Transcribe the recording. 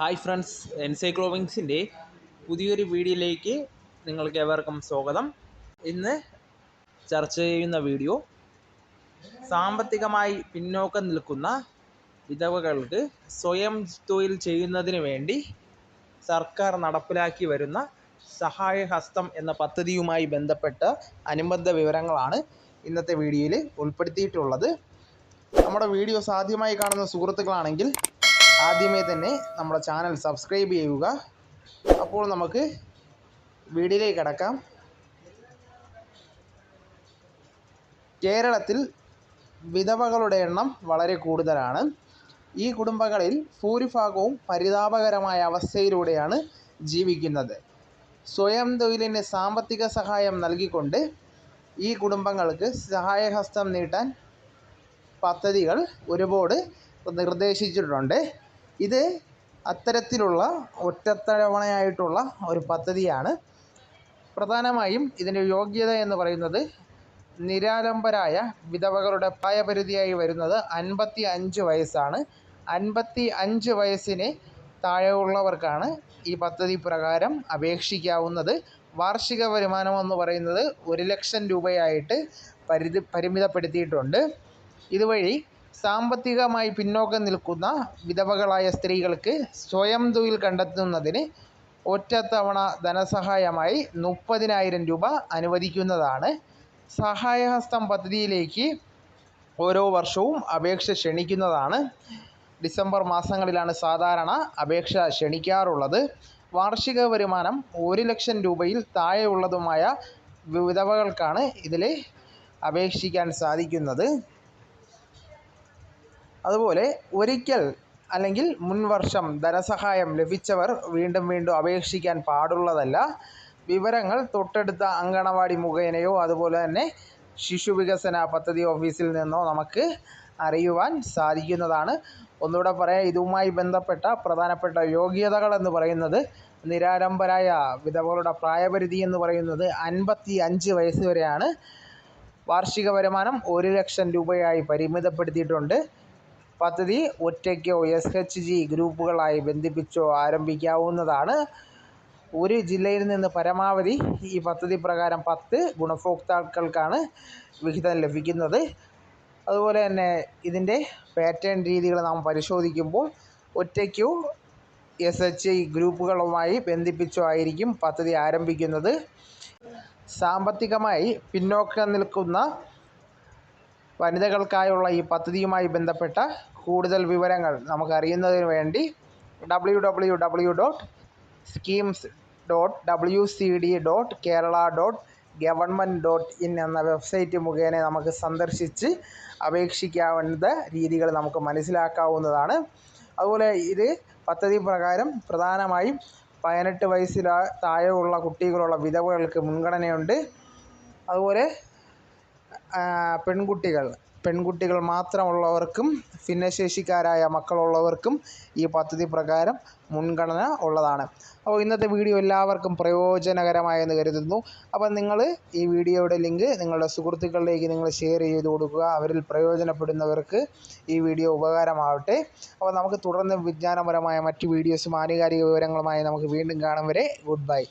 Hi friends എൻസൈക്ലോവിങ്സിന്റെ പുതിയൊരു വീഡിയോയിലേക്ക് നിങ്ങൾക്ക് ഏവർക്കും സ്വാഗതം. ഇന്ന് ചർച്ച ചെയ്യുന്ന വീഡിയോ സാമ്പത്തികമായി പിന്നോക്കം നിൽക്കുന്ന വിധവകൾക്ക് സ്വയം തൊഴിൽ ചെയ്യുന്നതിന് വേണ്ടി സർക്കാർ നടപ്പിലാക്കി വരുന്ന സഹായഹസ്തം എന്ന പദ്ധതിയുമായി ബന്ധപ്പെട്ട അനുബന്ധ വിവരങ്ങളാണ് ഇന്നത്തെ വീഡിയോയിൽ ഉൾപ്പെടുത്തിയിട്ടുള്ളത്. നമ്മുടെ വീഡിയോ ആദ്യമായി കാണുന്ന സുഹൃത്തുക്കളാണെങ്കിൽ ആദ്യമേ തന്നെ നമ്മുടെ ചാനൽ സബ്സ്ക്രൈബ് ചെയ്യുക. അപ്പോൾ നമുക്ക് വീഡിയോയിലേക്ക് കടക്കാം. കേരളത്തിൽ വിധവകളുടെ എണ്ണം വളരെ കൂടുതലാണ്. ഈ കുടുംബങ്ങളിൽ ഭൂരിഭാഗവും പരിതാപകരമായ അവസ്ഥയിലൂടെയാണ് ജീവിക്കുന്നത്. സ്വയം തൊഴിലിന് സാമ്പത്തിക സഹായം നൽകിക്കൊണ്ട് ഈ കുടുംബങ്ങൾക്ക് സഹായഹസ്തം നീട്ടാൻ പദ്ധതികൾ ഒരുപാട് നിർദ്ദേശിച്ചിട്ടുണ്ട്. ഇത് അത്തരത്തിലുള്ള ഒറ്റത്തവണയായിട്ടുള്ള ഒരു പദ്ധതിയാണ്. പ്രധാനമായും ഇതിന്റെ യോഗ്യത എന്ന് പറയുന്നത് നിരാലംബരായ വിധവകളുടെ പ്രായപരിധിയായി വരുന്നത് അൻപത്തി അഞ്ച് വയസ്സാണ്. അൻപത്തി അഞ്ച് വയസ്സിന് താഴെയുള്ളവർക്കാണ് ഈ പദ്ധതി പ്രകാരം അപേക്ഷിക്കാവുന്നത്. വാർഷിക വരുമാനം എന്ന് പറയുന്നത് ഒരു ലക്ഷം രൂപയായിട്ട് പരിധി പരിമിതപ്പെടുത്തിയിട്ടുണ്ട്. ഇതുവഴി സാമ്പത്തികമായി പിന്നോക്കം നിൽക്കുന്ന വിധവകളായ സ്ത്രീകൾക്ക് സ്വയം തൊഴിൽ കണ്ടെത്തുന്നതിന് ഒറ്റത്തവണ ധനസഹായമായി മുപ്പതിനായിരം രൂപ അനുവദിക്കുന്നതാണ്. സഹായഹസ്തം പദ്ധതിയിലേക്ക് ഓരോ വർഷവും അപേക്ഷ ക്ഷണിക്കുന്നതാണ്. ഡിസംബർ മാസങ്ങളിലാണ് സാധാരണ അപേക്ഷ ക്ഷണിക്കാറുള്ളത്. വാർഷിക വരുമാനം ഒരു ലക്ഷം രൂപയിൽ താഴെയുള്ളതുമായ വിധവകൾക്കാണ് ഇതിൽ അപേക്ഷിക്കാൻ സാധിക്കുന്നത്. അതുപോലെ ഒരിക്കൽ അല്ലെങ്കിൽ മുൻവർഷം ധനസഹായം ലഭിച്ചവർ വീണ്ടും വീണ്ടും അപേക്ഷിക്കാൻ പാടുള്ളതല്ല. വിവരങ്ങൾ തൊട്ടടുത്ത അങ്കണവാടി മുഖേനയോ അതുപോലെ തന്നെ ശിശു വികസന പദ്ധതി ഓഫീസിൽ നിന്നോ നമുക്ക് അറിയുവാൻ സാധിക്കുന്നതാണ്. ഒന്നുകൂടെ പറയാം ഇതുമായി ബന്ധപ്പെട്ട പ്രധാനപ്പെട്ട യോഗ്യതകൾ എന്ന് പറയുന്നത് നിരാലംബരായ വിധവകളുടെ പ്രായപരിധി എന്ന് പറയുന്നത് അൻപത്തി അഞ്ച് വയസ്സ് വരെയാണ്. വാർഷിക വരുമാനം ഒരു ലക്ഷം രൂപയായി പരിമിതപ്പെടുത്തിയിട്ടുണ്ട്. പദ്ധതി ഒറ്റയ്ക്കോ എസ് എച്ച് ജി ഗ്രൂപ്പുകളായി ബന്ധിപ്പിച്ചോ ആരംഭിക്കാവുന്നതാണ്. ഒരു ജില്ലയിൽ നിന്ന് പരമാവധി ഈ പദ്ധതി പ്രകാരം പത്ത് ഗുണഭോക്താക്കൾക്കാണ് വിഹിതം ലഭിക്കുന്നത്. അതുപോലെ തന്നെ ഇതിന്റെ പാറ്റേൺ രീതികൾ നാം പരിശോധിക്കുമ്പോൾ ഒറ്റയ്ക്കോ എസ് എച്ച് ഐ ഗ്രൂപ്പുകളുമായി ബന്ധിപ്പിച്ചോ ആയിരിക്കും പദ്ധതി ആരംഭിക്കുന്നത്. സാമ്പത്തികമായി പിന്നോക്കം നിൽക്കുന്ന വനിതകൾക്കായുള്ള ഈ പദ്ധതിയുമായി ബന്ധപ്പെട്ട കൂടുതൽ വിവരങ്ങൾ നമുക്ക് അറിയുന്നതിന് വേണ്ടി W W W dot schemes dot W C D dot Kerala dot government dot in എന്ന വെബ്സൈറ്റ് മുഖേന നമുക്ക് സന്ദർശിച്ച് അപേക്ഷിക്കാവുന്ന രീതികൾ നമുക്ക് മനസ്സിലാക്കാവുന്നതാണ്. അതുപോലെ ഇത് പദ്ധതി പ്രകാരം പ്രധാനമായും പതിനെട്ട് വയസ്സിൽ താഴെയുള്ള കുട്ടികളുള്ള വിധവകൾക്ക് മുൻഗണനയുണ്ട്. അതുപോലെ പെൺകുട്ടികൾ പെൺകുട്ടികൾ മാത്രമുള്ളവർക്കും ഭിന്നശേഷിക്കാരായ മക്കളുള്ളവർക്കും ഈ പദ്ധതി പ്രകാരം മുൻഗണന ഉള്ളതാണ്. അപ്പോൾ ഇന്നത്തെ വീഡിയോ എല്ലാവർക്കും പ്രയോജനകരമായെന്ന് കരുതുന്നു. അപ്പോൾ നിങ്ങൾ ഈ വീഡിയോയുടെ ലിങ്ക് നിങ്ങളുടെ സുഹൃത്തുക്കളിലേക്ക് നിങ്ങൾ ഷെയർ ചെയ്ത് കൊടുക്കുക. അവരിൽ പ്രയോജനപ്പെടുന്നവർക്ക് ഈ വീഡിയോ ഉപകാരമാവട്ടെ. അപ്പോൾ നമുക്ക് തുടർന്ന് വിജ്ഞാനപരമായ മറ്റ് വീഡിയോസും ആനുകാലിക വിവരങ്ങളുമായി നമുക്ക് വീണ്ടും കാണും വരെ. Good bye.